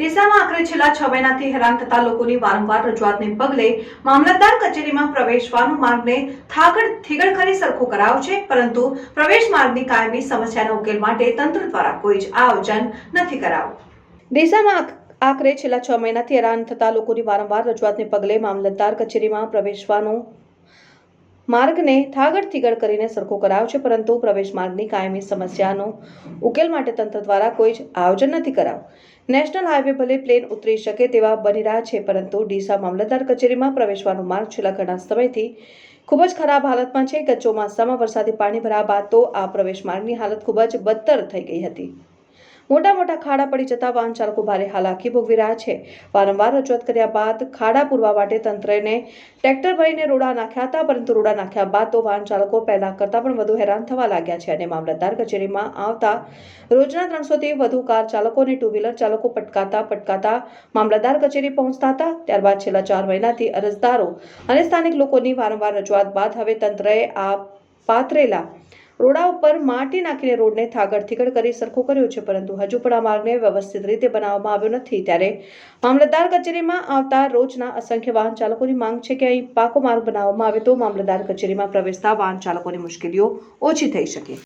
ડીસામાં આખરે છેલ્લા છ મહિનાથી હેરાન થતા લોકોની વારંવાર રજૂઆતને પગલે મામલતદાર કચેરીમાં પ્રવેશવાનો માર્ગને થાકડ થીગડ કરી સરખો કરાયો છે પરંતુ પ્રવેશ માર્ગની કાયમી સમસ્યાના ઉકેલ માટે તંત્ર દ્વારા કોઈ જ આયોજન નથી કરાયું ડીસામાં આખરે છેલ્લા છ મહિનાથી હેરાન થતા લોકોની વારંવાર રજૂઆતને પગલે મામલતદાર કચેરીમાં પ્રવેશવાનો માર્ગને થાગડ થીગડ કરીને સરખો કરાયો છે, પરંતુ પ્રવેશ માર્ગની કાયમી સમસ્યાનો ઉકેલ માટે તંત્ર દ્વારા કોઈ જ આયોજન નથી કરાવ નેશનલ હાઈવે ભલે પ્લેન ઉતરી શકે તેવા બની રહ્યા છે, પરંતુ ડીસા મામલતદાર કચેરીમાં પ્રવેશવાનો માર્ગ છેલ્લા ઘણા સમયથી ખૂબ જ ખરાબ હાલતમાં છે કે ચોમાસામાં વરસાદી પાણી ભરાયા બાદ તો આ પ્રવેશ માર્ગની હાલત ખૂબ જ બદતર થઈ ગઈ હતી. મોટા મોટા ખાડા પડી જતા વાહન ચાલકો ભારે હાલાકી ભોગવી રહ્યા છે. વારંવાર રજૂઆત કર્યા બાદ ખાડા પૂરવા માટે તંત્રને ટ્રેક્ટર ભરીને રોડા નાખ્યા હતા, પરંતુ રોડા નાખ્યા બાદ તો વાહન ચાલકો પહેલા કરતાં પણ વધુ હેરાન થવા લાગ્યા છે અને મામલતદાર કચેરીમાં આવતા રોજના ત્રણસોથી વધુ કાર ચાલકો અને ટુ વ્હીલર ચાલકો પટકાતા પટકાતા મામલતદાર કચેરી પહોંચતા હતા. ત્યારબાદ છેલ્લા ચાર મહિનાથી અરજદારો અને સ્થાનિક લોકોની વારંવાર રજૂઆત બાદ હવે તંત્રએ આ પાથરેલા રોડા ઉપર માટી નાખીને રોડને થાગડ થીગડ કરી સરખો કર્યો છે, પરંતુ હજુ પણ આ માર્ગને વ્યવસ્થિત રીતે બનાવવામાં આવ્યો નથી. ત્યારે મામલતદાર કચેરીમાં આવતા રોજના અસંખ્ય વાહન ચાલકોની માંગ છે કે અહીં પાકો માર્ગ બનાવવામાં આવે તો મામલતદાર કચેરીમાં પ્રવેશતા વાહન ચાલકોની મુશ્કેલીઓ ઓછી થઈ શકે.